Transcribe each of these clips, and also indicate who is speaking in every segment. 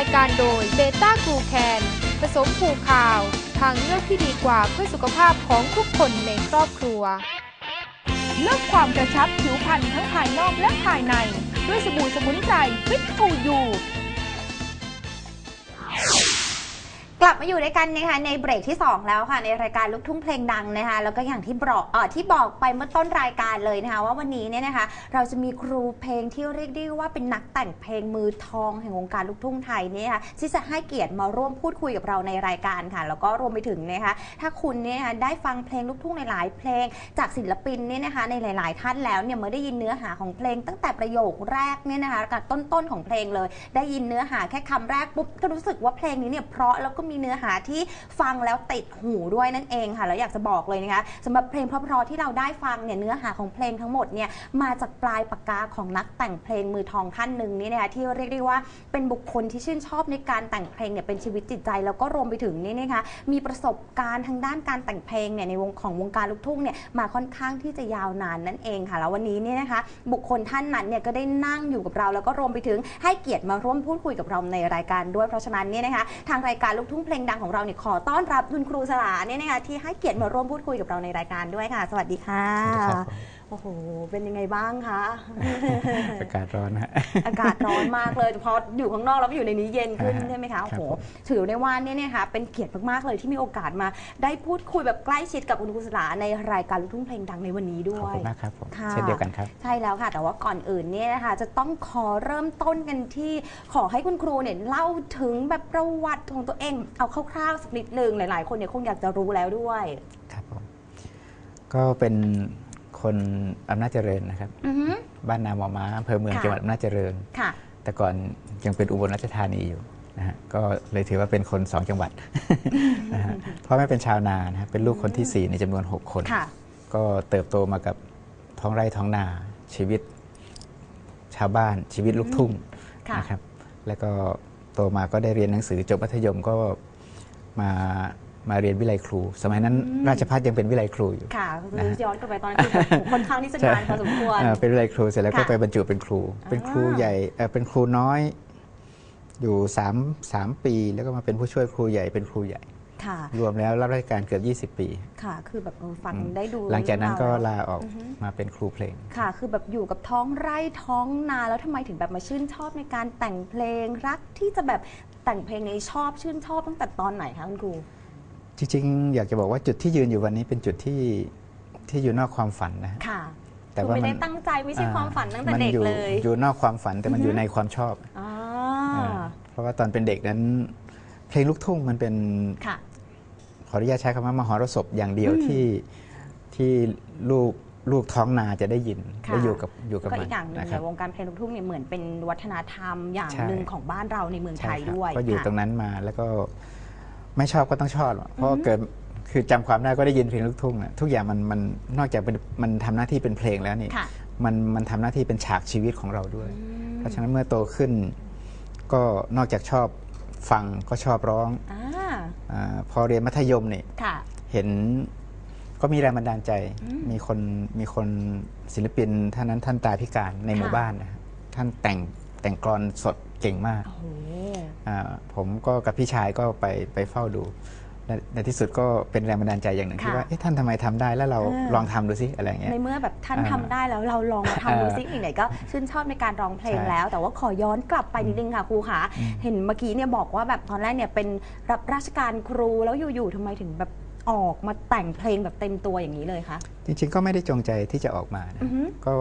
Speaker 1: ายการโดยเบต้ากูแคนผสมผูขาว ทางเลือกที่ดีกว่าเพื่อสุขภาพของทุกคนในครอบครัว
Speaker 2: เลือกความกระชับผิวพรรณทั้งภายนอกและภายใน ด้วยสบู่สมุนไพรฟิตฟูยู
Speaker 3: กลับมาอยู่ด้วยกันนะคะในเบรกที่ 2 แล้วค่ะ ในรายการลูกทุ่งเพลงดังนะคะแล้วก็อย่างที่บอกเออที่บอกไปเมื่อต้นรายการเลยนะคะว่าวันนี้เนี่ยนะคะ เราจะมีครูเพลงที่เรียกได้ว่าเป็นนักแต่งเพลงมือทองแห่งวงการลูกทุ่งไทยเนี่ยนะคะที่จะให้เกียรติมาร่วมพูดคุยกับเราในรายการค่ะ แล้วก็รวมไปถึงนะคะถ้าคุณเนี่ยนะคะได้ฟังเพลงลูกทุ่งหลาย ๆ เพลงจากศิลปินเนี่ยนะคะในหลาย ๆ ท่านแล้วเนี่ยเมื่อได้ยินเนื้อหาของเพลง ตั้งแต่ประโยคแรกเนี่ยนะคะกับต้น ๆ ของเพลงเลย ได้ยินเนื้อหาแค่คำแรกปุ๊บก็รู้สึกว่าเพลงนี้เนี่ยเพราะแล้วก็มีเนื้อหาที่ฟังแล้วติดหูด้วยนั่นเองค่ะแล้วอยากจะบอกเลยนะคะสำหรับเพลงเพราะๆที่เราได้ฟังเนี่ยเนื้อหาของเพลงทั้งหมดเนี่ยมาจากปลายปากกาของนักแต่งเพลงมือทองท่านหนึ่งนี่นะคะที่เรียกได้ว่าเป็นบุคคลที่ชื่นชอบในการแต่งเพลงเนี่ยเป็นชีวิตจิตใจ แล้วก็รวมไปถึงนี่นะคะมีประสบการณ์ทางด้านการแต่งเพลงเนี่ยในวงของวงการลูกทุ่งเนี่ยมาค่อนข้างที่จะยาวนานนั่นเองค่ะแล้ววันนี้เนี่ยนะคะ บุคคลท่านนั้นเนี่ยก็ได้นั่งอยู่กับเรา แล้วก็รวมไปถึงให้เกียรติมาร่วมพูดคุยกับเราในรายการด้วยเพราะฉะนั้นเนี่ยนะคะทางรายการลูกทุ่งเพลงดังของเราเนี่ยขอต้อนรับคุณครูสลาเนี่ยนะคะที่ให้เกียรติมาร่วมพูดคุยกับเราในรายการด้วยค่ะ สวัสดีค่ะ
Speaker 4: สวัสดีครับผม
Speaker 3: โอ้โห เป็นยังไงบ้างคะ
Speaker 4: อากาศร้อนนะฮะ
Speaker 3: อากาศร้อนมากเลยพออยู่ข้างนอกแล้วไปอยู่ในนี้เย็นขึ้น
Speaker 4: อ่า
Speaker 3: ใช่ไหมคะ โอ้โห
Speaker 4: ครับผม
Speaker 3: ถือได้ว่าเนี่ยนะคะเป็นเกียรติมากๆเลยที่มีโอกาสมา ได้พูดคุยแบบใกล้ชิดกับคุณครูสลาในรายการลูกทุ่งเพลงดังในวันนี้ด้
Speaker 4: ขอบ
Speaker 3: วย
Speaker 4: คุณมากครับผม
Speaker 3: ค่ะ
Speaker 4: เช่นเดียวกันครับ
Speaker 3: ใช่แล้วค่ะ แต่ว่าก่อนอื่นเนี่ยนะคะจะต้องขอเริ่มต้นกันที่ขอให้คุณครูเนี่ยเล่าถึงแบบประวัติของตัวเอง เอาคร่าวๆสักนิดหนึ่งหลาย ๆ คนเนี่ยคงอยากจะรู้แล้วด้วย
Speaker 4: ครับผม ก็เป็น คนอำนาจเจริญนะครับ
Speaker 3: อือฮึ
Speaker 4: บ้านนาหมอม้าอำเภอเมือง
Speaker 3: ค่ะ
Speaker 4: จังหวัดอำนาจเจริญ
Speaker 3: ค่ะ
Speaker 4: แต่ก่อนยังเป็นอุบลราชธานีอยู่นะฮะก็เลยถือว่าเป็นคนสองจังหวัดนะฮะพ่อแม่เป็นชาวนานะฮะเป็นลูกคนที่สี่ในจำนวนหกคน
Speaker 3: ค่ะ
Speaker 4: ก็เติบโตมากับท้องไร่ท้องนาชีวิตชาวบ้านชีวิตลูกทุ่ง
Speaker 3: ค่ะ
Speaker 4: นะครับ แล้วก็โตมาก็ได้เรียนหนังสือจบมัธยมก็มา มาเรียนวิไลครู สมัยนั้นราชพัฒยังเป็นวิไลครูอยู่
Speaker 3: ค่ะคือ
Speaker 4: นะฮะ
Speaker 3: ย้อนกลับไปตอนนั้นคือแบบค่อนข้างที่จะนานพอสมควร
Speaker 4: เอ่อเป็นวิไลครูเสร็จแล้วก็
Speaker 3: ค่ะ
Speaker 4: ไปบรรจุเป็นครู เป็นครู
Speaker 3: อ่า
Speaker 4: ใหญ่เอ่อเป็นครูน้อย อยู่สามสามปี แล้วก็มาเป็นผู้ช่วยครูใหญ่เป็นครูใหญ่
Speaker 3: ค่ะ
Speaker 4: รวมแล้วรับราชการเกือบ 20 ปี
Speaker 3: ค่ะ คือแบบเออฟัง
Speaker 4: อืม
Speaker 3: ได้ดู
Speaker 4: หลังจากนั้นก็
Speaker 3: เรื่องรว
Speaker 4: ลาออก
Speaker 3: อือฮึ
Speaker 4: มาเป็นครูเพลง
Speaker 3: ค่ะ คือแบบอยู่กับท้องไร่ท้องนาแล้วทำไมถึงแบบมาชื่นชอบในการแต่งเพลงรักที่จะแบบแต่งเพลงในชอบชื่นชอบตั้งแต่ตอนไหนคะคุณครู
Speaker 4: จริงๆ อยากจะบอกว่าจุดที่ยืนอยู่วันนี้เป็นจุดที่ที่อยู่นอกความฝันนะฮะ
Speaker 3: ค่ะ
Speaker 4: แต่
Speaker 3: คือ
Speaker 4: ว่า
Speaker 3: ไม่
Speaker 4: มั
Speaker 3: ได้ตั้งใจไม่ใช่ความฝันตั้งแต่
Speaker 4: มั
Speaker 3: เด็ก
Speaker 4: อยู่
Speaker 3: เลย
Speaker 4: อยู่นอกความฝันแต่มันอยู่ในความชอบ
Speaker 3: อ่า
Speaker 4: อ่าเพราะว่าตอนเป็นเด็กนั้น เพลงลูกทุ่งมันเป็น
Speaker 3: ค่ะ
Speaker 4: ขออนุญาตใช้คำว่ามหรสพอย่างเดียว
Speaker 3: อืม
Speaker 4: ที่ที่ลูกลูกท้องนาจะได้ยิน
Speaker 3: ค่ะ
Speaker 4: และอยู่กับอยู่กับ
Speaker 3: ก็
Speaker 4: มั
Speaker 3: อี
Speaker 4: น
Speaker 3: กอย่างหนึ่ง
Speaker 4: นะค
Speaker 3: ใน
Speaker 4: รับ
Speaker 3: วงการเพลงลูกทุ่งเนี่ยเหมือนเป็นวัฒนธรรมอย่าง
Speaker 4: ใช่
Speaker 3: หนึ่งของบ้านเราในเมืองไท
Speaker 4: ใช่
Speaker 3: ย
Speaker 4: ครับ
Speaker 3: ด้วย
Speaker 4: ก็อยู่
Speaker 3: ค่ะ
Speaker 4: ตรงนั้นมาแล้วก็ ไม่ชอบก็ต้องชอบเพราะเกิดคือจำความได้ก็ได้ยินเพลงลูกทุ่งนะทุกอย่างมันมันนอกจากเป็นมันทำหน้าที่เป็นเพลงแล้วนี่
Speaker 3: ค่ะ
Speaker 4: มันมันทำหน้าที่เป็นฉากชีวิตของเราด้วย
Speaker 3: อืม
Speaker 4: เพราะฉะนั้นเมื่อโตขึ้น ก็นอกจากชอบฟังก็ชอบร้อง
Speaker 3: อ่า
Speaker 4: อาพอเรียนมัธยมเนี่ย
Speaker 3: ค่ะ
Speaker 4: เห็นก็มีแรงบันดาลใจ
Speaker 3: อืม
Speaker 4: มีคนมีคนศิลปินท่านนั้นท่านตาพิการในหมู่
Speaker 3: ค่ะ
Speaker 4: บ้านนะฮะท่านแต่งแต่งกลอนสด เก่งมาก
Speaker 3: โอ้โห
Speaker 4: อ่าผมก็กับพี่ชายก็ไปไปเฝ้าดูและในที่สุดก็เป็นแรงบันดาลใจอย่างหนึ่ง
Speaker 3: ค่ะ
Speaker 4: ที่ว่าเอ๊ะท่านทำไมทำได้แล้วเรา
Speaker 3: เออ
Speaker 4: ลองทำดูซิอะไรอย่างเงี้ย
Speaker 3: ในเมื่อแบบท่าน
Speaker 4: อ่า
Speaker 3: ทำได้แล้วเราลองมาทำดูซิอีกไหนก็ชื่นชอบในการร้องเพลง
Speaker 4: ใช่
Speaker 3: แล้ว แต่ว่าขอย้อนกลับไปนิดนึงค่ะครูคะเห็นเมื่อกี้เนี่ยบอกว่าแบบตอนแรกเนี่ยเป็นรับราชการครูแล้วอยู่ๆทำไมถึงแบบออกมาแต่งเพลงแบบเต็มตัวอย่างนี้เลยคะ
Speaker 4: จริงๆก็ไม่ได้จงใจที่จะออกมานะ
Speaker 3: อือฮึ
Speaker 4: ก็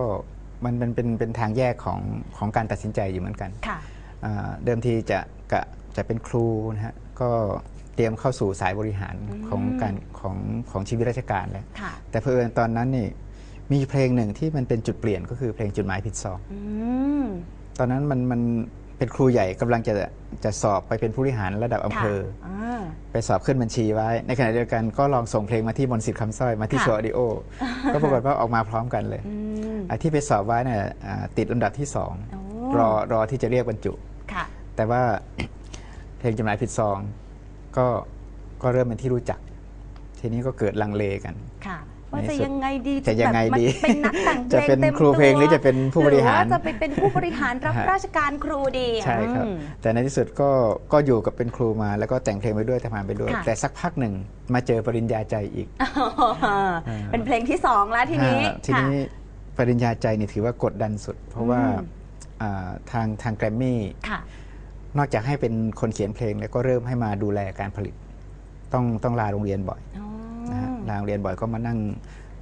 Speaker 4: มันเป็นเป็นเป็นทางแยกของของการตัดสินใจอยู่เหมือนกัน
Speaker 3: ค่ะ
Speaker 4: อ่า เดิมทีจะกะจะเป็นครูนะฮะก็เตรียมเข้าสู่สายบริหาร
Speaker 3: อืม
Speaker 4: ของการของของชีวิตราชการแล้ว
Speaker 3: ค่ะ
Speaker 4: แต่เพอเอิญตอนนั้นนี่มีเพลงหนึ่งที่มันเป็นจุดเปลี่ยนก็คือเพลงจุดหมายผิดซอง
Speaker 3: อืม
Speaker 4: ตอนนั้นมันมันเป็นครูใหญ่กำลังจะจะสอบไปเป็นผู้บริหารระดับอำเภอ
Speaker 3: ค่ะอ่า
Speaker 4: ไปสอบขึ้นบัญชีไว้ ในขณะเดียวกันก็ลองส่งเพลงมาที่มนต์สิทธิ์คำสร้อยมาที่
Speaker 3: ค่ะ
Speaker 4: โชว์ออดิโอ ก็ปรากฏว่าออกมาพร้อมกันเลย
Speaker 3: อืม
Speaker 4: ไอ้ที่ไปสอบไว้เนี่ยอ่าติดลำดับที่สอง
Speaker 3: โอ้
Speaker 4: รอรอที่จะเรียกบรรจุ
Speaker 3: ค่ะ
Speaker 4: แต่ว่าเพลงจำหน่ายผิดซองก็ก็เริ่มเป็นที่รู้จัก ทีนี้ก็เกิดลังเลกัน
Speaker 3: ค่ะว่า
Speaker 4: ใน
Speaker 3: จะ
Speaker 4: สุด
Speaker 3: ยังไงดี
Speaker 4: จะยังไง
Speaker 3: แบบมัน
Speaker 4: ดี
Speaker 3: เป็นนักแต่งเพล
Speaker 4: จะ
Speaker 3: ง
Speaker 4: เป็น
Speaker 3: ต็ม
Speaker 4: ครูเพลง
Speaker 3: ตัว
Speaker 4: หรือจะเป็นผู้บริหาร
Speaker 3: อว่าจะไปเป็นผู้บริหารรับ
Speaker 4: ฮะ
Speaker 3: ราชการครูดี
Speaker 4: ใช่ครับ
Speaker 3: อืม
Speaker 4: แต่ในที่สุดก็ก็อยู่กับเป็นครูมา แล้วก็แต่งเพลงไปด้วยทำงานไปด้วย
Speaker 3: ค่ะ
Speaker 4: แต่สักพักหนึ่งมาเจอปริญญาใจอีก
Speaker 3: เป็นเพลงที่สองแล้วทีนี้
Speaker 4: อ่าทีนี้ปริญญาใจนี่ถือว่ากดดันสุด เพราะว่า
Speaker 3: อืม
Speaker 4: อ่าทางทางแกรมมี่
Speaker 3: ค่ะ
Speaker 4: นอกจากให้เป็นคนเขียนเพลงแล้วก็เริ่มให้มาดูแลการผลิต ต้องต้องลาโรงเรียนบ่อย
Speaker 3: อ๋อ
Speaker 4: นะฮะลาโรงเรียนบ่อยก็มานั่ง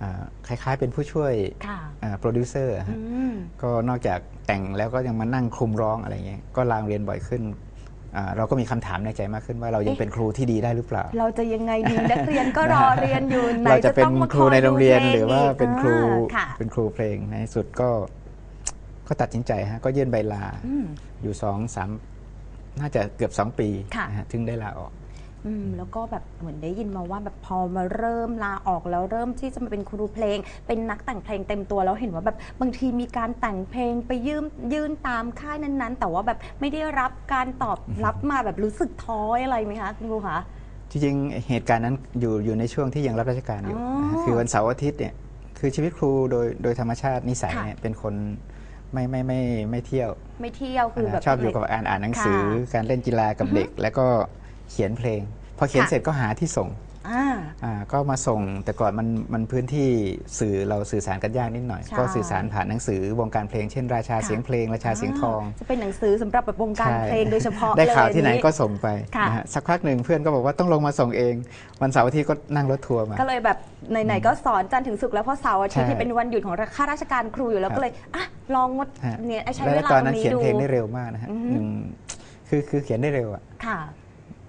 Speaker 4: อ่าคล้ายๆ เป็นผู้ช่วย
Speaker 3: ค่ะ
Speaker 4: โปรดิวเซอร์
Speaker 3: อืม
Speaker 4: ก็นอกจากแต่งแล้วก็ยังมานั่งคลุมร้องอะไรเงี้ยก็ลาโรงเรียนบ่อยขึ้นอ่าเราก็มีคำถามในใจมากขึ้นว่าเรายัง
Speaker 3: เอ๊ะ
Speaker 4: เป็นครูที่ดีได้หรือเปล่า
Speaker 3: เราจะยังไงดีนักเรียนก็รอเรียนอยู่ไหน
Speaker 4: เราจะ
Speaker 3: จะ
Speaker 4: เป็น
Speaker 3: ต้องมา
Speaker 4: ครูในโรงเรียนหรือว่า
Speaker 3: คยดูพลง
Speaker 4: เป็นครู
Speaker 3: อ่าค่ะ
Speaker 4: เป็นครูเพลงในที่สุดก็ก็ตัดสินใจฮะก็ยื่นใบลา
Speaker 3: อืม
Speaker 4: อยู่สองสาม น่าจะเกือบสองปี
Speaker 3: ค่ะ
Speaker 4: นะฮะถึงได้ลาออก
Speaker 3: อืมแล้วก็แบบเหมือนได้ยินมาว่าแบบพอมาเริ่มลาออกแล้วเริ่มที่จะมาเป็นครูเพลง เป็นนักแต่งเพลงเต็มตัวแล้วเห็นว่าแบบบางทีมีการแต่งเพลงไปยืมยื่นตามค่ายนั้นๆ แต่ว่าแบบไม่ได้รับการตอบรับมาแบบรู้สึกท้ออะไรไหมคะคุณครูคะ
Speaker 4: จริงๆเหตุการณ์นั้นอยู่อยู่ในช่วงที่ยังรับราชการอยู่
Speaker 3: อ๋อ
Speaker 4: นะฮะคือวันเสาร์อาทิตย์เนี่ยคือชีวิตครูโดยโดยธรรมชาตินิสัย
Speaker 3: ค่ะ
Speaker 4: เนี่ยเป็นคน ไม่ไม่ไม่ไม่เที่ยว
Speaker 3: ไม่เที่ยวคือแบบ
Speaker 4: ชอบอยู่กับอ่านอ่านหนังสือ
Speaker 3: ค่ะ
Speaker 4: การเล่นกีฬากับเด็ก แล้วก็เขียนเพลง พอเขียน
Speaker 3: ค่ะ
Speaker 4: เสร็จก็หาที่ส่ง
Speaker 3: อ่า
Speaker 4: อ่าก็มาส่งแต่ก่อนมันมันพื้นที่สื่อเราสื่อสารกันยากนิดหน่อย
Speaker 3: ใช่
Speaker 4: ก็สื่อสารผ่านหนังสือวงการเพลงเช่นราชา
Speaker 3: ค่ะ
Speaker 4: เสียงเพลง ราชาเสียงทอง
Speaker 3: จะเป็นหนังสือสำหรับแบบวงการ
Speaker 4: ใช่
Speaker 3: เพลงโดยเฉพาะ
Speaker 4: ได้ข่าว
Speaker 3: เลย
Speaker 4: ที่ไหน
Speaker 3: นี้
Speaker 4: ก็ส่งไป
Speaker 3: ค่ะ
Speaker 4: นะฮะสักพักหนึ่งเพื่อนก็บอกว่าต้องลงมาส่งเอง วันเสาร์อาทิตย์ก็นั่งรถทัวร์มา
Speaker 3: ก็เลยแบบไหนๆก็สอนจันทร์ถึงศุกร์แล้วเพราะเสาร์อาทิตย์
Speaker 4: ใช่
Speaker 3: ที่เป็นวันหยุดของข้าราชการครูอยู่แล้ว
Speaker 4: ครับ
Speaker 3: ก็เลยอะลองว่า
Speaker 4: ฮะ
Speaker 3: เนี่ยใช้
Speaker 4: แล้
Speaker 3: เว
Speaker 4: ว
Speaker 3: ลา
Speaker 4: ต
Speaker 3: ต
Speaker 4: อ
Speaker 3: ร
Speaker 4: นนั้น
Speaker 3: งนี้
Speaker 4: เขียน
Speaker 3: ดู
Speaker 4: เพลงได้เร็วมากนะฮะ
Speaker 3: อือฮึ
Speaker 4: หนึ่งคือคือเขียนได้เร็วอะ
Speaker 3: ค่ะ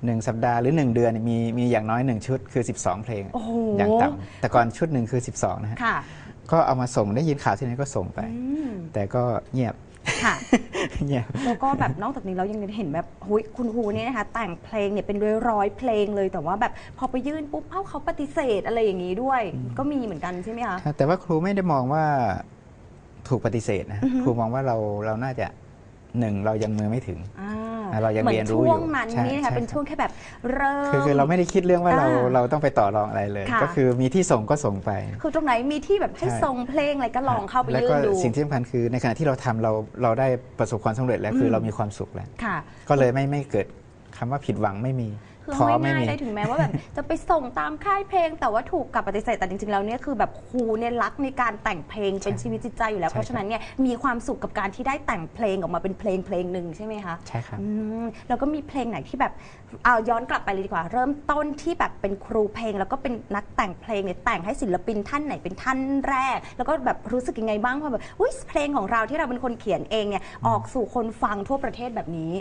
Speaker 4: หนึ่งสัปดาห์หรือหนึ่งเดือนเนี่ยมีมีอย่างน้อยหนึ่งชุดคือ 12 เพลง
Speaker 3: โอ้โห
Speaker 4: อย่างต่ำแต่ก่อนชุดหนึ่งคือ 12นะฮะ
Speaker 3: ค่ะ
Speaker 4: ก็เอามาส่งได้ยินข่าวที่ไหนก็ส่งไป
Speaker 3: อืม
Speaker 4: แต่ก็เงียบ
Speaker 3: ค่ะ
Speaker 4: เงียบ
Speaker 3: แล้วก็แบบนอกจากนี้เรายังเห็นแบบหุยคุณครูเนี่ยนะคะ แต่งเพลงเนี่ยเป็นร้อยร้อยๆเพลงเลยแต่ว่าแบบพอไปยื่นปุ๊บเอ้าเขาปฏิเสธอะไรอย่างนี้ด้วย ก็มีเหมือนกันใช่ไหมคะ
Speaker 4: แต่ว่าครูไม่ได้มองว่าถูกปฏิเสธนะ
Speaker 3: อือฮึ
Speaker 4: ครูมองว่าเราเราน่าจะ หนึ่งเรายังมือไม่ถึง
Speaker 3: อ่า
Speaker 4: เรายัง
Speaker 3: หมือ
Speaker 4: เรียนรู้อยู่
Speaker 3: ช่วงนั้น
Speaker 4: ใช่
Speaker 3: นี่นะ
Speaker 4: ใช่
Speaker 3: คะเป็นช่วงแค่แบบเริ่ม
Speaker 4: คือคือเราไม่ได้คิดเรื่องว่าเรา
Speaker 3: อ่า
Speaker 4: เราต้องไปต่อรองอะไรเลย
Speaker 3: ค่ะ
Speaker 4: ก็คือมีที่ส่งก็ส่งไป
Speaker 3: คือตรงไหนมีที่แบบให้
Speaker 4: ใช่
Speaker 3: ส่งเพลงอะไรก็ลองเข้าไป
Speaker 4: แล้ว
Speaker 3: ยื่
Speaker 4: ก็
Speaker 3: นดู
Speaker 4: สิ่งที่สำคัญคือในขณะที่เราทำเราเราได้ประสบความสำเร็จแล้วคือ
Speaker 3: ม
Speaker 4: เรามีความสุขแล้ว
Speaker 3: ค่ะ
Speaker 4: ก็เลยไม่ไม่เกิด คำว่าผิดหวังไม่มี
Speaker 3: คือ
Speaker 4: ท้อ
Speaker 3: เอา
Speaker 4: ไม่
Speaker 3: ง่าย
Speaker 4: มี
Speaker 3: ๆได้ถึงแม้ว่าแบบจะไปส่งตามค่ายเพลง แต่ว่าถูกกลับปฏิเสธแต่จริงๆแล้วเนี่ยคือแบบครูเนี่ยรักในการแต่งเพลงเป็นชีวิตจิตใจอยู่แล้ว
Speaker 4: ใช่
Speaker 3: เพราะฉะนั้นเนี่ยมีความสุขกับการที่ได้แต่งเพลงออกมาเป็นเพลงเพลงหนึ่งใช่ไหมคะ
Speaker 4: ใช่ครับ
Speaker 3: อืมแล้วก็มีเพลงไหนที่แบบเอาย้อนกลับไปเลยดีกว่า เริ่มต้นที่แบบเป็นครูเพลง แล้วก็เป็นนักแต่งเพลงเนี่ยแต่งให้ศิลปินท่านไหนเป็นท่านแรก แล้วก็แบบรู้สึกยังไงบ้างพอแบบอุ้ยเพลงของเราที่เราเป็นคนเขียนเองเนี่ยออกสู่คนฟังทั่วประเทศแบบนี้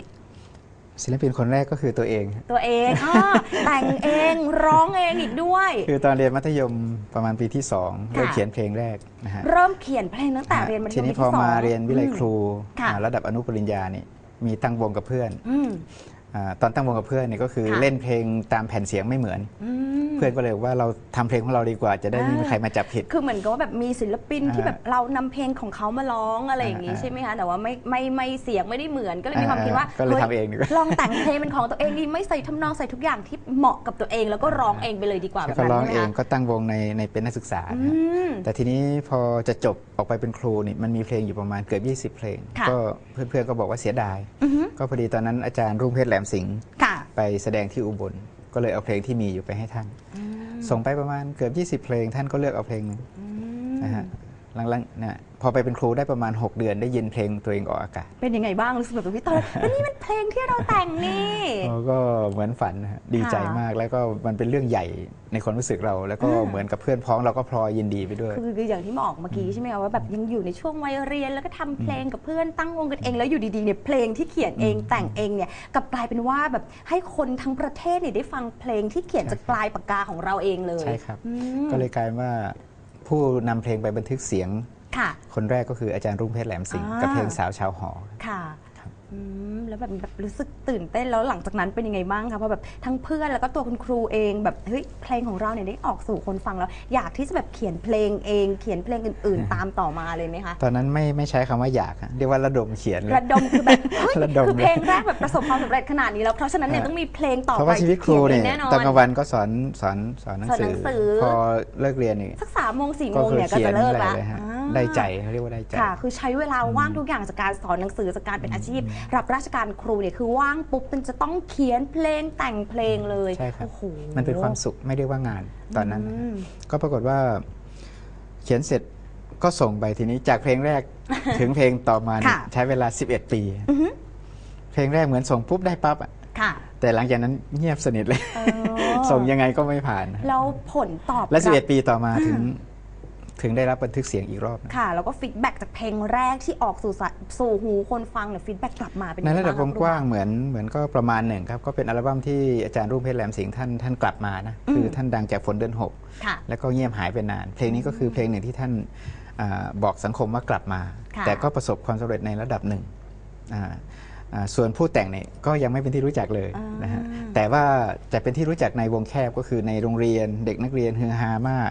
Speaker 4: ศิลปินคนแรกก็คือตัวเอง
Speaker 3: ตัวเองอ้อแต่งเองร้องเองอีกด้วย
Speaker 4: คือตอนเรียนมัธยมประมาณปีที่สอง
Speaker 3: ค่ะ
Speaker 4: เริ่มเขียนเพลงแรกนะฮะ
Speaker 3: เริ่มเขียนเพลงตั้งแต่เรียนมัธยม
Speaker 4: ทีนี้
Speaker 3: ปี
Speaker 4: พอ
Speaker 3: ที่สอง
Speaker 4: มาเรียนวิไลครู
Speaker 3: ค่ะ
Speaker 4: อ่าระดับอนุปริญญานี่มีตั้งวงกับเพื่อน
Speaker 3: อืม
Speaker 4: อา ตอนตั้งวงกับเพื่อนนี่ก็คือ
Speaker 3: ค่ะ
Speaker 4: เล่นเพลงตามแผ่นเสียงไม่เหมือน
Speaker 3: อืม
Speaker 4: เพื่อนก็เลยบอกว่าเราทำเพลงของเราดีกว่า จะได้ไม่มี
Speaker 3: อ่า
Speaker 4: ใครมาจับผิด
Speaker 3: คือเหมือนกับว่าแบบมีศิลปินที่
Speaker 4: อ่า
Speaker 3: แบบเรานำเพลงของเขามาร้องอะไรอย่างนี้
Speaker 4: อ่า
Speaker 3: ใช่ไหมคะแต่ว่าไม่ไม่ไม่เสียงไม่ได้เหมือนก็เลยมีความคิดว่า
Speaker 4: ก็เลย
Speaker 3: ฮ้
Speaker 4: ทำเองดีกว่า
Speaker 3: ลองแต่งเพลงเป็นของตัวเองดีไม่ใส่ทำนองใส่ทุกอย่างที่เหมาะกับตัวเอง แล้วก็ร้องเองไปเลยดีกว่าแบบ
Speaker 4: ก็
Speaker 3: นั้น
Speaker 4: ร้อง
Speaker 3: ใช่ไหม
Speaker 4: เอง
Speaker 3: คะ
Speaker 4: ก็ตั้งวงในในเป็นนักศึกษา
Speaker 3: อื
Speaker 4: นะฮะ
Speaker 3: ม
Speaker 4: แต่ทีนี้พอจะจบออกไปเป็นครูนี่มันมีเพลงอยู่ประมาณเกือบ 20 เพลง
Speaker 3: ค่ะ
Speaker 4: ก็เพื่อนๆก็บอกว่าเสียดาย
Speaker 3: อือฮึ
Speaker 4: ก็พอดีตอนนั้นอาจารย์รุ่งเพชรแหลมสิงห์
Speaker 3: ค่ะ
Speaker 4: ไปแสดงที่อุบล ก็เลยเอาเพลงที่มีอยู่ไปให้ท่าน
Speaker 3: อืม
Speaker 4: ส่งไปประมาณเกือบ 20 เพลงท่านก็เลือกเอาเพลงหนึ่ง
Speaker 3: อืม
Speaker 4: นะฮะ หลังๆนะพอไปเป็นครูได้ประมาณ 6 เดือนได้ยินเพลงตัวเองออกอากาศ
Speaker 3: เป็นยังไงบ้างรู้สึกแบบพี่ตอนอันนี้มันเพลงที่เราแต่งนี่
Speaker 4: เออก็เหมือนฝันนะฮะดีใจมากแล้วก็มันเป็นเรื่องใหญ่ในความรู้สึกเรา แล้วก็
Speaker 3: อ่า
Speaker 4: เหมือนกับเพื่อนพ้องเราก็พลอยยินดีไปด้วย
Speaker 3: คือคืออย่างที่บอกเมื่อกี้ใช่ไหมคะว่าแบบยังอยู่ในช่วงวัยเรียนแล้วก็ทำเพลงกับเพื่อนตั้งวงกันเองแล้วอยู่ดีๆเนี่ยเพลงที่เขียนเองแต่งเองเนี่ยกลับกลายเป็นว่าแบบให้คนทั้งประเทศเนี่ยได้ฟังเพลงที่เขียนจากปลายปากกาของเราเองเลย
Speaker 4: ใช่ครับ
Speaker 3: อืม
Speaker 4: ก็เลยกลายว่า ผู้นำเพลงไปบันทึกเสียง
Speaker 3: ค่ะ
Speaker 4: คนแรกก็คืออาจารย์รุ่งเพชรแหลมสิงห์
Speaker 3: อ่ากั
Speaker 4: กับเพลงสาวชาวหอ
Speaker 3: ค่ะ
Speaker 4: ครับ
Speaker 3: อืมแล้วแบบแบบรู้สึกตื่นเต้นแล้วหลังจากนั้นเป็นยังไงบ้างคะเพราะแบบทั้งเพื่อนแล้วก็ตัวคุณครูเองแบบเฮ้ยเพลงของเราเนี่ยได้ออกสู่คนฟังแล้ว อยากที่จะแบบเขียนเพลงเอง เขียนเพลงอื่น ๆ ตามต่อมาเลยไหมคะ
Speaker 4: ตอนนั้นไม่ไม่ใช้คำว่าอยากอะเรียกว่าระดมเขียนเลย
Speaker 3: ระดมคือแบบเฮ้ย
Speaker 4: ระดม
Speaker 3: คือ
Speaker 4: เลย
Speaker 3: เพลงแรกแบบประสบความสำเร็จขนาดนี้แล้วเพราะฉะนั้นเนี่ย
Speaker 4: ฮะ
Speaker 3: ต้องมีเพลงต่อ
Speaker 4: เพราะ
Speaker 3: ไป
Speaker 4: ว่าชีวิตครูเนี่ย
Speaker 3: ขีแน่นอน
Speaker 4: ตอนกลางวันก็สอนสอนสอนหนัง
Speaker 3: สอนหนั
Speaker 4: สื
Speaker 3: งสือ
Speaker 4: พอเลิกเรียนนี่
Speaker 3: สักสามโมงสี่โม
Speaker 4: ก็
Speaker 3: ง
Speaker 4: คือ
Speaker 3: เนี่ยก็
Speaker 4: เขีย
Speaker 3: จะ
Speaker 4: น
Speaker 3: เลิก
Speaker 4: อะไร
Speaker 3: ละ
Speaker 4: เลยฮะ
Speaker 3: อ่า
Speaker 4: ได้ใจเขาเรียกว่าได้ใจ
Speaker 3: ค่ะ คือใช้เวลาว่างทุกอย่างจากการสอนหนังสือจากการเป็นอาชีพ รับราชการครูเนี่ยคือว่างปุ๊บเป็นจะต้องเขียนเพลงแต่งเพลงเลย
Speaker 4: ใช่ครับ
Speaker 3: โอ้โห
Speaker 4: มันเป็นความสุขไม่ได้ว่างานตอนนั้นนะ
Speaker 3: อืม
Speaker 4: ก็ปรากฏว่าเขียนเสร็จก็ส่งไปทีนี้จากเพลงแรก ถึงเพลงต่อมาเนี่ย
Speaker 3: ค่ะ
Speaker 4: ใช้เวลา 11 ปีเพลงแรกเหมือนส่งปุ๊บได้ปั๊บอะ
Speaker 3: ค่ะ
Speaker 4: แต่หลังจากนั้นเงียบสนิทเลย
Speaker 3: เออ
Speaker 4: ส่งยังไงก็ไม่ผ่าน
Speaker 3: แล้วผลตอบ
Speaker 4: และ
Speaker 3: รับ
Speaker 4: 11 ปีต่อมาถึง ถึงได้รับบันทึกเสียงอีกรอบนะ
Speaker 3: ค่ะ แล้วก็ฟีดแบ็กจากเพลงแรกที่ออกสู่สะสู่หูคนฟังเนี่ยฟีดแบ็กกลับมาเป็น
Speaker 4: ใน
Speaker 3: ยังไง
Speaker 4: ระดับว
Speaker 3: บ้าง
Speaker 4: งกว้างเหมือนเหมือนก็ประมาณหนึ่งครับ ก็เป็นอัลบั้มที่อาจารย์รุ่งเพชรแหลมสิงห์ท่านท่านกลับมานะคือท่านดังจากฝนเดือนหก
Speaker 3: ค่ะ
Speaker 4: แล้วก็เงียบหายไปนาน เพลงนี้ก็คือเพลงหนึ่งที่ท่านอาบอกสังคมว่ากลับมา
Speaker 3: ค่ะ
Speaker 4: แต่ก็ประสบความสำเร็จในระดับหนึ่งอ่าอ่าส่วนผู้แต่งเนี่ยก็ยังไม่เป็นที่รู้จักเลยนะฮะแต่ว่าจะเป็นที่รู้จักในวงแคบก็คือในโรงเรียนเด็กนักเรียนฮือฮามาก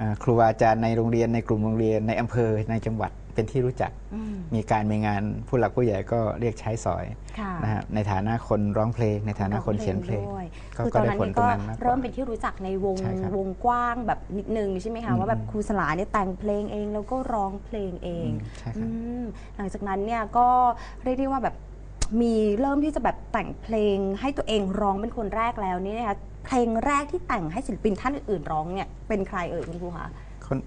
Speaker 3: ค่ะ
Speaker 4: อ่าครูอาจารย์ในโรงเรียนในกลุ่มโรงเรียนในอำเภอในจังหวัดเป็นที่รู้จัก
Speaker 3: อืม
Speaker 4: มีการมีงานผู้หลักผู้ใหญ่ก็เรียกใช้สอย
Speaker 3: ค่ะ
Speaker 4: นะฮะในฐานะคนร้องเพลง ในฐานะคนเขียนเพลง
Speaker 3: ด้วย
Speaker 4: ก็
Speaker 3: คือ
Speaker 4: ก็
Speaker 3: ตอน
Speaker 4: ได้
Speaker 3: นั้น
Speaker 4: ผล
Speaker 3: นี่
Speaker 4: ตร
Speaker 3: ก็
Speaker 4: งนั้นมากกว่า
Speaker 3: เริ่มเป็นที่รู้จักในวง
Speaker 4: ใช่ครับ
Speaker 3: วงกว้างแบบนิดนึงใช่ไหมคะ
Speaker 4: อืม
Speaker 3: ว่าแบบครูสลาเนี่ยแต่งเพลงเองแล้วก็ร้องเพลงเอง
Speaker 4: อืมใช่ครับ
Speaker 3: อืมหลังจากนั้นเนี่ยก็เรียกได้ว่าแบบมีเริ่มที่จะแบบแต่งเพลงให้ตัวเองร้องเป็นคนแรกแล้วนี่นะคะ เพลงแรกที่แต่งให้ศิลปินท่านอื่นๆร้องเนี่ยเป็นใครเอ่ยคุณครูคะ
Speaker 4: คน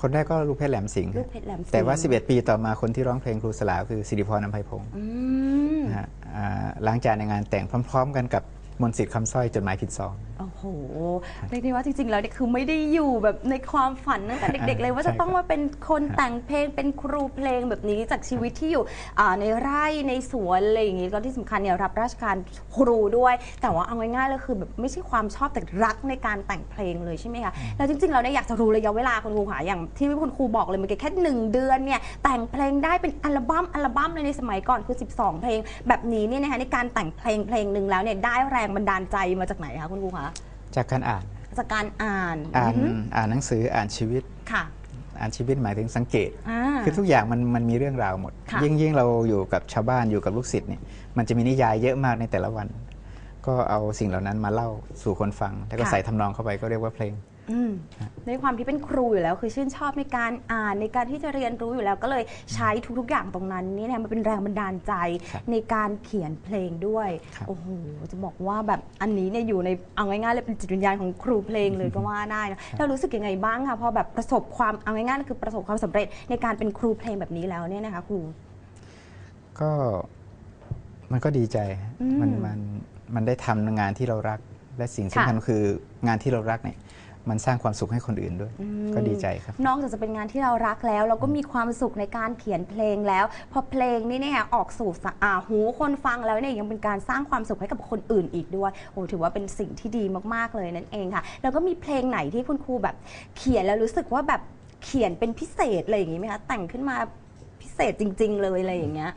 Speaker 4: คนแรกก็ลูกเพชรแหลมสิงห์
Speaker 3: ลูกเพชรแหลมสิงห์
Speaker 4: แต่ว่า 11 ปีต่อมาคนที่ร้องเพลงครูสลาคือสิริพรอภัยพงศ์
Speaker 3: อืม
Speaker 4: นะฮะอ่าหลังจากในงานแต่งพร้อม ๆ กันกับ มนต์สิทธิ์คำสร้อยจดหมายผิดซอง
Speaker 3: โอ้โหเรียกได้ว่าจริงๆ แล้วเนี่ยคือไม่ได้อยู่แบบในความฝันตั้งแต่เด็ก ๆ เลยว่าจะต้องมาเป็นคนแต่งเพลงเป็นครูเพลงแบบนี้จากชีวิตที่อยู่อ่าในไร่ในสวนอะไรอย่างงี้ก็ที่สำคัญเนี่ยรับราชการครูด้วย แต่ว่าเอาง่ายๆเลยคือแบบไม่ใช่ความชอบแต่รักในการแต่งเพลงเลยใช่ไหมคะแล้วจริงๆเราเนี่ยอยากจะรู้ระยะเวลาคุณครูค่ะอย่างที่คุณครูบอกเลยเมื่อกี้แค่หนึ่งเดือนเนี่ยแต่งเพลงได้เป็นอัลบั้มอัลบั้มเลยในสมัยก่อนคือ 12 เพลง แบบนี้เนี่ยนะคะในการแต่งเพลงเพลงหนึ่งแล้วเนี่ยได้แรงบันดาลใจมาจากไหนคะคุณครูคะ
Speaker 4: จากการอ่าน
Speaker 3: จากการอ่าน
Speaker 4: อ่าน
Speaker 3: ฮึ
Speaker 4: อ่านหนังสืออ่านชีวิต
Speaker 3: ค่ะ
Speaker 4: อ่านชีวิตหมายถึงสังเกต
Speaker 3: อ่า
Speaker 4: คือทุกอย่างมันมันมีเรื่องราวหมด
Speaker 3: ค่ะ
Speaker 4: ยิ่งยิ่งเราอยู่กับชาวบ้านอยู่กับลูกศิษย์เนี่ยมันจะมีนิยายเยอะมากในแต่ละวัน ก็เอาสิ่งเหล่านั้นมาเล่าสู่คนฟัง แล้วก็ใส่ทำนองเข้าไปก็เรียกว่าเพลง
Speaker 3: อืมในความที่เป็นครูอยู่แล้ว คือชื่นชอบในการอ่านในการที่จะเรียนรู้อยู่แล้ว ก็เลยใช้ทุกๆอย่างตรงนั้นนี่นะมันเป็นแรงบันดาลใจ
Speaker 4: ครับ
Speaker 3: ในการเขียนเพลงด้วย
Speaker 4: ครับ
Speaker 3: โอ้โหจะบอกว่าแบบอันนี้เนี่ยอยู่ในเอาง่ายๆเลยเป็นจิตวิญญาณของครูเพลงเลยก็ว่าได้นะเรารู้สึกยังไงบ้างคะพอแบบประสบความเอาง่ายๆคือประสบความสำเร็จในการเป็นครูเพลงแบบนี้แล้วเนี่ยนะคะครู
Speaker 4: ก็มันก็ดีใจ
Speaker 3: อืม
Speaker 4: มันมันมันได้ทำงานที่เรารัก และสิ่งสำคัญคืองานที่เรารักเนี่ย มันสร้างความสุขให้คนอื่นด้วย ก็ดีใจครับ
Speaker 3: นอกจากจะเป็นงานที่เรารักแล้ว เราก็มีความสุขในการเขียนเพลงแล้ว พอเพลงนี้เนี่ยออกสู่สะอาหูคนฟังแล้วเนี่ยยังเป็นการสร้างความสุขให้กับคนอื่นอีกด้วยโอ้ถือว่าเป็นสิ่งที่ดีมากๆเลยนั่นเองค่ะ แล้วก็มีเพลงไหนที่คุณครูแบบ เขียนแล้วรู้สึกว่าแบบเขียนเป็นพิเศษอะไรอย่างนี้ไหมคะแต่งขึ้นมาพิเศษจริง ๆ เลยอะไรอย่างเงี้ย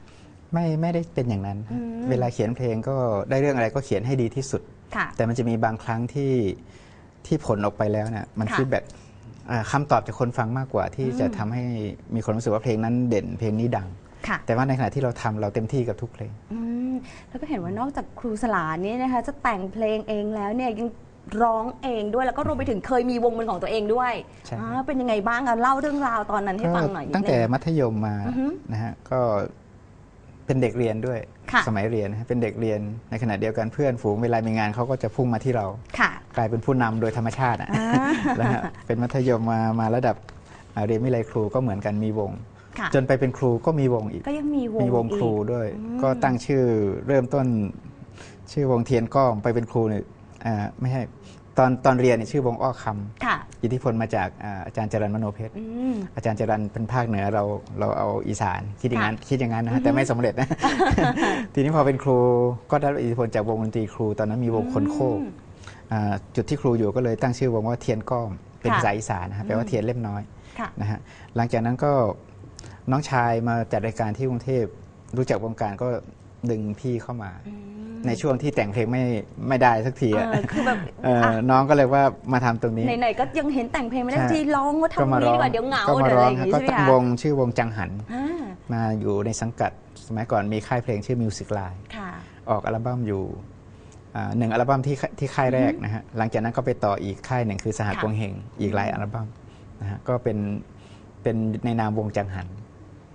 Speaker 4: ไม่ไม่ได้เป็นอย่างนั้น
Speaker 3: อืม
Speaker 4: เวลาเขียนเพลงก็ได้เรื่องอะไรก็เขียนให้ดีที่สุด
Speaker 3: ค่ะ
Speaker 4: แต่มันจะมีบางครั้งที่ ที่ผลออกไปแล้วเนี่ยมัน
Speaker 3: ค่ะ
Speaker 4: ฟีดแบ็กคำตอบจากคนฟังมากกว่า ที่จะทำให้มีความรู้สึกว่าเพลงนั้นเด่นเพลงนี้ดัง
Speaker 3: ค่ะ
Speaker 4: แต่ว่าในขณะที่เราทำเราเต็มที่กับทุกเพลง
Speaker 3: อืมแล้วก็เห็นว่านอกจากครูสลาเนี่ยนะคะ จะแต่งเพลงเองแล้วเนี่ยยังร้องเองด้วยแล้วก็รวมไปถึงเคยมีวงเป็นของตัวเองด้วย
Speaker 4: ใช่ครับ
Speaker 3: อ่าเป็นยังไงบ้างคะเล่าเรื่องราวตอนนั้นให้ฟังหน่อยนิด
Speaker 4: ตั้งแต่
Speaker 3: นึ
Speaker 4: มัธยมมา
Speaker 3: อือฮึ
Speaker 4: นะฮะก็เป็นเด็กเรียนด้วย
Speaker 3: ค่ะ
Speaker 4: สมัยเรียนนะฮะเป็นเด็กเรียนในขณะเดียวกันเพื่อนฝูงเวลามีงานเขาก็จะพุ่งมาที่เรา
Speaker 3: ค่ะ
Speaker 4: กลายเป็นผู้นำโดยธรรมชาติอะนะฮะเป็นมัธยมมามาระดับอ่าเรียนวิเลยครูก็เหมือนกันมีวง
Speaker 3: ค่ะ
Speaker 4: จนไปเป็นครูก็มีวงอีก
Speaker 3: ก็ยังมีวง
Speaker 4: มีวงครู
Speaker 3: อีก
Speaker 4: ด้วย
Speaker 3: อืม
Speaker 4: ก็ตั้งชื่อเริ่มต้นชื่อวงเทียนก้อมไปเป็นครูเนี่ยอ่าไม่ใช่ตอนตอนเรียนเนี่ยชื่อวงอ้อค
Speaker 3: ค่ะำ
Speaker 4: อิทธิพลมาจากอ่าอาจารย์จรันมโนเพชร
Speaker 3: อืม
Speaker 4: อาจารย์จรันเป็นภาคเหนือเราเราเอาอีสานคิดอย่างนั้นคิดอย่างนั้นนะ
Speaker 3: อื
Speaker 4: ฮะ
Speaker 3: อฮึ
Speaker 4: แต่ไม่สำเร็จนะทีนี้พอเป็นครูก็ได้รับอิทธิพลจากวงดนตรีครู ตอนนั้นมีวงคนโคก
Speaker 3: อืม
Speaker 4: อ่าจุดที่ครูอยู่ก็เลยตั้งชื่อวงว่าเทียนก้อมเป็น
Speaker 3: ค่ะ
Speaker 4: ภาษาอีสานนะฮะแปลว่าเทียนเล่มน้อย
Speaker 3: ค่ะ
Speaker 4: นะฮะหลังจากนั้นก็น้องชายมาจัดรายการที่กรุงเทพรู้จักวงการก็ดึงพี่เข้ามา ในช่วงที่แต่งเพลงไม่ไม่ได้สักที
Speaker 3: เอ
Speaker 4: อะ
Speaker 3: อคือแบบ
Speaker 4: เออน้องก็เลยว่ามาทำตรงนี้
Speaker 3: ไหนๆก็ยังเห็นแต่งเพลงไม่ได้
Speaker 4: ใช่
Speaker 3: ทีร้องว่าทำนี้ดีกว่าเดี๋ยวเหงา
Speaker 4: ก็มา
Speaker 3: เดี๋ยว
Speaker 4: ร้
Speaker 3: อะ
Speaker 4: อ
Speaker 3: ไรงอย่างงี้
Speaker 4: ก็
Speaker 3: ใช่ไหม
Speaker 4: ตั้ง
Speaker 3: คะ
Speaker 4: วงชื่อวงจังหัน
Speaker 3: อ่า
Speaker 4: มาอยู่ในสังกัด สมัยก่อนมีค่ายเพลงชื่อ Music Line
Speaker 3: ค่ะ
Speaker 4: ออกอัลบั้มอยู่อ่าหนึ่งอัลบั้มที่ที่ค่ายแรกนะฮะหลังจากนั้นก็ไปต่ออีกค่ายหนึ่งคือสห
Speaker 3: ค่ะ
Speaker 4: กวงเฮงอีกหลายอัลบั้มนะฮะก็เป็นเป็นในนามวงจังหัน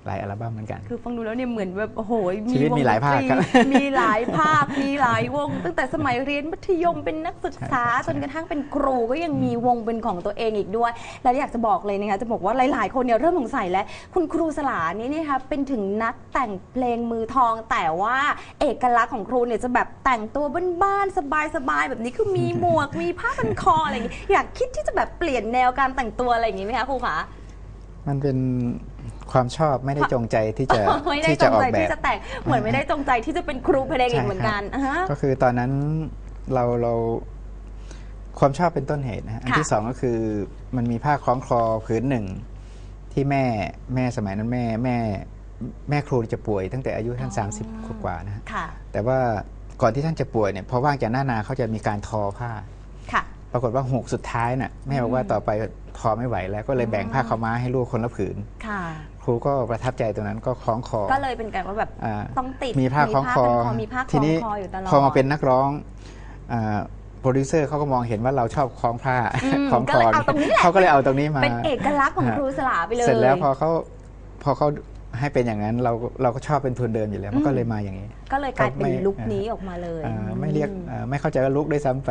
Speaker 4: หลายอัลบั้มเหมือนกัน
Speaker 3: คือฟังดูแล้วเนี่ยเหมือนแบบโอ้โห
Speaker 4: ชีวิต
Speaker 3: วง
Speaker 4: มีหลายภาค
Speaker 3: ดนต
Speaker 4: ครับ
Speaker 3: มีหลายภาคมีหลายวง ตั้งแต่สมัยเรียนมัธยมเป็นนักศึกษา
Speaker 4: ใช่
Speaker 3: จนกระทั่งเป็นครูก็ยังมีวงเป็นของตัวเองอีกด้วย แล้วอยากจะบอกเลยนะคะจะบอกว่าหลาย ๆ คนเนี่ยเริ่มสงสัยแล้ว คุณครูสลานี่นะคะเป็นถึงนักแต่งเพลงมือทอง แต่ว่าเอกลักษณ์ของครูเนี่ยจะแบบแต่งตัวบ้านๆสบายๆแบบนี้คือมีหมวกมีผ้าพันคออะไรอย่างงี้อยากคิดที่จะแบบเปลี่ยนแนวการแต่งตัวอะไรอย่างงี้ไหมคะครูคะ
Speaker 4: มันเป็น ความชอบไม่ได้จงใจที่จะ
Speaker 3: ไม่ได้
Speaker 4: ที่
Speaker 3: จ
Speaker 4: จะ
Speaker 3: ง
Speaker 4: ออ
Speaker 3: ใจ
Speaker 4: กแบ
Speaker 3: ที่
Speaker 4: บ
Speaker 3: จะแต่งเหมือนไม่ได้จงใจที่จะเป็นครูเพลงอีกเหมือนกันอ่าฮะ
Speaker 4: ก็คือตอนนั้นเราเราความชอบเป็นต้นเหตุนะฮะอัน
Speaker 3: ค่ะ
Speaker 4: ที่สองก็คือมันมีผ้าคล้องคลอผืนหนึ่งที่แม่แม่สมัยนั้นแม่แม่แม่ครูจะป่วยตั้งแต่อายุท่าน 30 กว่าๆนะฮะ
Speaker 3: ค่ะ
Speaker 4: แต่ว่าก่อนที่ท่านจะป่วยเนี่ยพอว่างจากหน้านาเขาจะมีการทอผ้า
Speaker 3: ค่ะ
Speaker 4: ปรากฏว่าหกสุดท้ายน่ะแม่บอกว่าต่อไปทอไม่ไหวแล้วก็เลยแบ่งผ้าขาวม้าให้ลูกคนละผืน
Speaker 3: ค่ะ
Speaker 4: ค รูก็ประทับใจตรงนั้นก็คล้องคอ
Speaker 3: ก็เลยเป็นการว่าแบบ
Speaker 4: อ่า
Speaker 3: ต้องติด
Speaker 4: มีผ้าคล้องคอ
Speaker 3: มีผ้าค
Speaker 4: ที
Speaker 3: ล้อง
Speaker 4: นี้
Speaker 3: คออยู่ตลอด
Speaker 4: พอมาเป็นนักร้องอ่าโปรดิวเซอร์เขาก็มองเห็นว่าเราชอบคล้องผ้า
Speaker 3: อืม
Speaker 4: คล้อง
Speaker 3: ก็
Speaker 4: ค
Speaker 3: เล
Speaker 4: อย
Speaker 3: เอาตรงนี้แหละ
Speaker 4: เขาก็เลยเอาตรงนี้มา
Speaker 3: เป็นเอกลักษณ์ของ
Speaker 4: ฮะ
Speaker 3: ครูสลาไปเลย
Speaker 4: เสร็จแล้วพอเขาพอเขา ให้เป็นอย่างนั้นเราเราก็ชอบเป็นทุนเดิมอยู่แล้ว มันก็เลยมาอย่างนี้
Speaker 3: ก็เลยกลายเป็น
Speaker 4: ไม่
Speaker 3: ลุคนี้ออกมาเลย
Speaker 4: อ่าไม่เรียกอ่าไม่เข้าใจว่าลุกด้วยซ้ำไป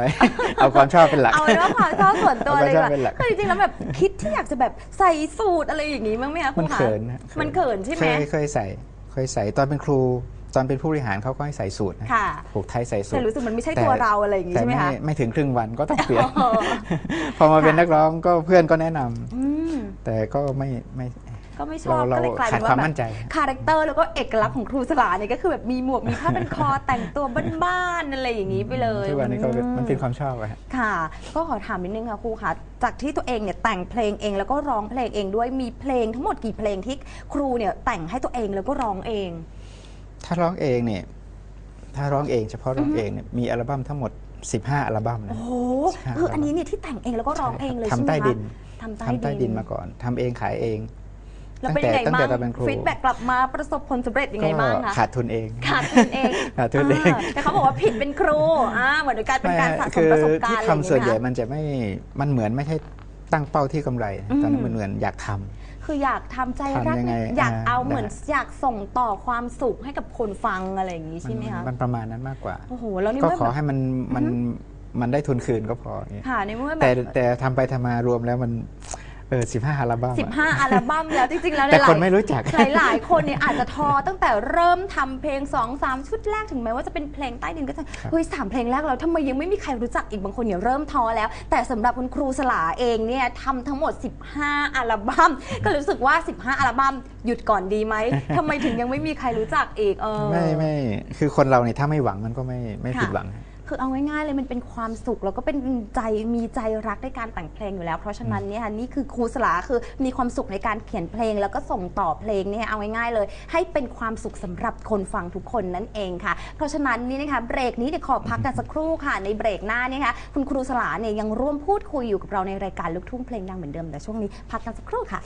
Speaker 4: เอาความชอบเป็นหลัก
Speaker 3: เอาเป็นว่าความชอบส่วนตัว
Speaker 4: เอา
Speaker 3: เลย
Speaker 4: ความชอบ
Speaker 3: ว่ะ
Speaker 4: เป็นหลัก
Speaker 3: คือจริงๆแล้วแบบคิดที่อยากจะแบบใส่สูตรอะไรอย่างนี้มั้างไหมคะครู
Speaker 4: มัน
Speaker 3: คะ
Speaker 4: เขินนะ
Speaker 3: มันเขินใช่ไห
Speaker 4: เค
Speaker 3: ม
Speaker 4: ยเคยใส่เคยใส่ตอนเป็นครูตอนเป็นผู้บริหารเขาก็ให้ใส่สูตรนะ
Speaker 3: ค่ะ
Speaker 4: ผูกไทยใส่สูต
Speaker 3: แต่
Speaker 4: ร
Speaker 3: รู้สึกมันไม่ใช่
Speaker 4: แต่
Speaker 3: ตัวเราอะไรอย่างนี้
Speaker 4: แต่
Speaker 3: ใช่ไหม
Speaker 4: ไม่
Speaker 3: คะ
Speaker 4: ไม่ถึงครึ่งวันก็ต้องเปลี่ยน
Speaker 3: เออ
Speaker 4: พอมาเป็นนักร้องก็เพื่อนก็แนะนำ
Speaker 3: อืม
Speaker 4: แต่ก็ไม่ไม่
Speaker 3: ก็ไม่ชอบ
Speaker 4: เรา
Speaker 3: ก็เลยกลาย
Speaker 4: ขา
Speaker 3: เป็
Speaker 4: ด
Speaker 3: น
Speaker 4: ความ
Speaker 3: ว่าแบ
Speaker 4: มั่
Speaker 3: บ
Speaker 4: นใจ
Speaker 3: คาแรคเตอร์แล้วก็เอกลักษณ์ของครูสลาเนี่ยก็คือแบบมีหมวกมีผ้าเป็นคอ แต่งตัวบ้านๆอะไรอย่างนี้ไปเลย
Speaker 4: ทุกวันนี้ก็
Speaker 3: อื
Speaker 4: มันเป็นความชอบอะฮะ
Speaker 3: ค่ะ ก็ขอถามนิดนึงค่ะครูคะจากที่ตัวเองเนี่ยแต่งเพลงเองแล้วก็ร้องเพลงเองด้วยมีเพลงทั้งหมดกี่เพลงที่ครูเนี่ยแต่งให้ตัวเองแล้วก็ร้องเอง
Speaker 4: ถ้าร้องเองเนี่ย ถ้าร้องเองเฉพาะร้องเองเนี่ยมีอัลบั้มทั้งหมด 15 อัลบั้มนะ
Speaker 3: โอ้โห
Speaker 4: ใช่
Speaker 3: คืออันนี้เนี่ยที่แต่งเองแล้วก็ร้องเองเลยใช่ไหม
Speaker 4: ทำใต้
Speaker 3: คะ
Speaker 4: ดิน
Speaker 3: ทำ
Speaker 4: ทำใต้ดินมาก่อนทำเองขายเอง
Speaker 3: แล้วเป็นยังไง
Speaker 4: ตั้ง
Speaker 3: บ้า
Speaker 4: แต่
Speaker 3: ง
Speaker 4: ตอนเป็นครู
Speaker 3: ฟีดแบ็กกลับมาประสบผลสำเร็จยังไงบ้างคะ
Speaker 4: ขาดทุนเอง
Speaker 3: ขาดทุนเอง
Speaker 4: ขาดทุนเองา
Speaker 3: แต่เขาบอกว่าผิดเป็นครูอ่าเหมือนการเป็นการสะส
Speaker 4: คื
Speaker 3: ม
Speaker 4: อ
Speaker 3: ประสบการ
Speaker 4: ที่
Speaker 3: ณ์อะไรอย่าง
Speaker 4: ทำส่วนใหญ่
Speaker 3: เงี้ย
Speaker 4: มันจะไม่ มันเหมือนไม่ใช่ตั้งเป้าที่กำไรนะตอนนั้นมันเหมือนอยากทำ
Speaker 3: คืออยากทำใจรัก
Speaker 4: ทำยังไง
Speaker 3: อยาก
Speaker 4: อ่า
Speaker 3: เอาเหมือน
Speaker 4: ได้
Speaker 3: อยากส่งต่อความสุขให้กับคนฟังอะไรอย่างนี้
Speaker 4: มั
Speaker 3: ใช่ไหมคะ
Speaker 4: มันประมาณนั้นมากกว่า
Speaker 3: โอ้โห แล้วนี่
Speaker 4: ก็
Speaker 3: เมื่อ
Speaker 4: ขอ
Speaker 3: แบบ
Speaker 4: ให้มันมันมันได้ทุนคืนก็พออย่างเงี้ย
Speaker 3: ค่ะในเมื่อแบ
Speaker 4: แต่
Speaker 3: บ
Speaker 4: แต่ทำไปทำมารวมแล้วมัน เออสิบห้าอัลบั้ม
Speaker 3: สิบ
Speaker 4: อะ
Speaker 3: ห้าอัลบั้มแล้วจริงๆ แล้ว
Speaker 4: แต่
Speaker 3: หลาย
Speaker 4: คนไม่รู้จัก
Speaker 3: หลายหลายๆคนเนี่ยอาจจะทอตั้งแต่เริ่มทำเพลง2อสามชุดแรกถึงแม้ว่าจะเป็นเพลงใต้ดินก็จะเฮ้ยสามเพลงแรกแล้วทำไมยังไม่มีใครรู้จักอีกบางคนเนี่ยเริ่มท้อแล้ว แต่สำหรับคุณครูสลาเองเนี่ยทำทั้งหมด 15 อัลบั้ม ก็เลยรู้สึกว่า 15 อัลบั้มหยุดก่อนดีไหมทำไมถึงยังไม่มีใครรู้จักอีกเออ
Speaker 4: ไม่ไม่คือคนเราเนี่ยถ้าไม่หวังมันก็ไม่ไม่
Speaker 3: ค่ะ
Speaker 4: ผิดหวัง
Speaker 3: คือเอาง่ายๆเลยมันเป็นความสุข แล้วก็เป็นใจมีใจรักในการแต่งเพลงอยู่แล้ว เพราะฉะนั้นเนี่ยค่ะนี่คือครูสลาคือมีความสุขในการเขียนเพลง แล้วก็ส่งต่อเพลงเนี่ยเอาง่ายๆเลย ให้เป็นความสุขสำหรับคนฟังทุกคนนั่นเองค่ะ เพราะฉะนั้นนี่นะคะเบรกนี้เดี๋ยวขอพักกันสักครู่ค่ะ ในเบรกหน้าเนี่ยค่ะคุณครูสลาเนี่ยยังร่วมพูดคุยอยู่กับเราในรายการลูกทุ่งเพลงดังเหมือนเดิมแต่ช่วงนี้พักกันสักครู่ค่ะ